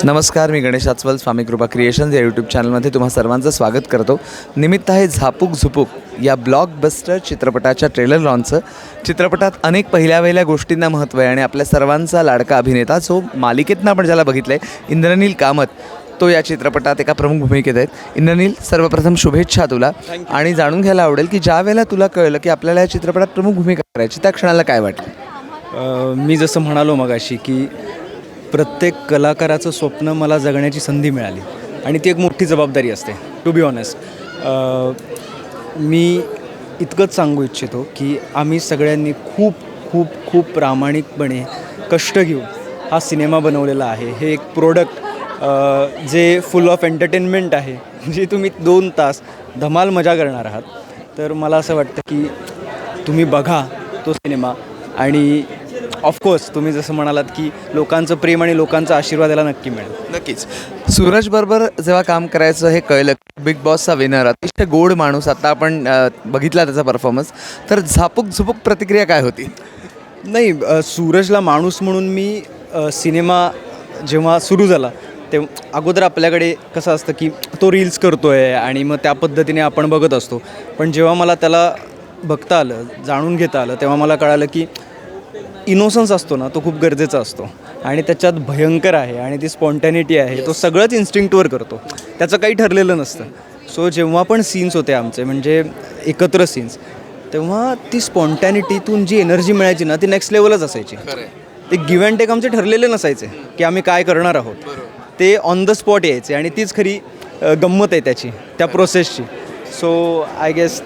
नमस्कार मी गणेश आचवल स्वामी कृपा क्रिएशन्स या यूट्यूब चॅनलमध्ये तुम्हा सर्वांचं स्वागत करतो. निमित्त आहे झापूक झुपूक या ब्लॉकबस्टर चित्रपटाच्या ट्रेलर लॉन्चचं चित्रपटात अनेक पहिल्या वहिल्या गोष्टींना महत्त्व आहे आणि आपल्या सर्वांचा लाडका अभिनेता जो मालिकेतनं आपण ज्याला बघितलं आहे इंद्रनील कामत तो या चित्रपटात एका प्रमुख भूमिकेत आहेत. इंद्रनील सर्वप्रथम शुभेच्छा तुला. आणि जाणून घ्यायला आवडेल की ज्या वेळेला तुला कळलं की आपल्याला या चित्रपटात प्रमुख भूमिका करायची त्या क्षणाला काय वाटलं? मी जसं म्हणालो मगाशी की प्रत्येक कलाकाराचं स्वप्न मला जगण्याची संधी मिळाली. आणि ती एक मोठी जबाबदारी असते टू बी ऑनेस्ट मी इतकंच सांगू इच्छितो की आम्ही सगळ्यांनी खूप खूप खूप प्रामाणिकपणे कष्ट घेऊन हा सिनेमा बनवलेला आहे. हे एक प्रोडक्ट जे फुल ऑफ एंटरटेनमेंट आहे. जे तुम्ही दोन तास धमाल मजा करणार आहात. तर मला असं वाटतं की तुम्ही बघा तो सिनेमा आणि ऑफकोर्स तुम्ही जसं म्हणालात की लोकांचं प्रेम आणि लोकांचा आशीर्वाद याला नक्की मिळेल. नक्कीच. सूरज बरोबर जेव्हा काम करायचं हे कळलं बिग बॉसचा विनर अतिशय गोड माणूस आता आपण बघितला त्याचा परफॉर्मन्स तर झापूक झुपूक प्रतिक्रिया काय होती? नाही सूरजला माणूस म्हणून मी सिनेमा जेव्हा सुरू झाला ते अगोदर आपल्याकडे कसं असतं की तो रील्स करतो आहे आणि मग त्या पद्धतीने आपण बघत असतो. पण जेव्हा मला त्याला बघता आलं जाणून घेता आलं तेव्हा मला कळालं की इनोसन्स असतो ना तो खूप गरजेचा असतो. आणि त्याच्यात भयंकर आहे आणि ती स्पॉन्टॅनिटी आहे तो सगळंच इन्स्टिंक्टवर करतो. त्याचं काही ठरलेलं नसतं. सो जेव्हा पण सीन्स होते आमचे म्हणजे एकत्र सीन्स तेव्हा ती स्पॉन्टॅनिटीतून जी एनर्जी मिळायची ना ती नेक्स्ट लेवलच असायची. ते गिव्ह अँड टेक आमचे ठरलेले नसायचे की आम्ही काय करणार आहोत. ते ऑन द स्पॉट यायचे आणि तीच खरी गंमत आहे त्याची त्या प्रोसेसची सो आय गेस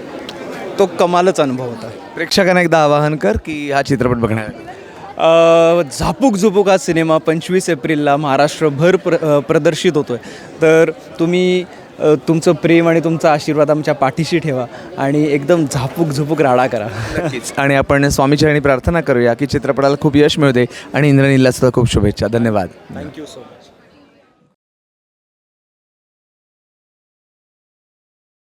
तो कमालच अनुभव होता. प्रेक्षकांना एकदा आवाहन कर की हा चित्रपट बघण्यासाठी अ, झापूक झुपूक हा सिनेमा पंचवीस एप्रिलला महाराष्ट्रभर प्र अ, प्रदर्शित होतो आहे तर तुम्ही अ, तुमचं प्रेम आणि तुमचा आशीर्वाद आमच्या पाठीशी ठेवा आणि एकदम झापूक झुपूक राडा करा. नक्कीच. आणि आपण स्वामीचरणी प्रार्थना करूया की चित्रपटाला खूप यश मिळू दे आणि इंद्रनीलला सुद्धा खूप शुभेच्छा. धन्यवाद. Thank you so much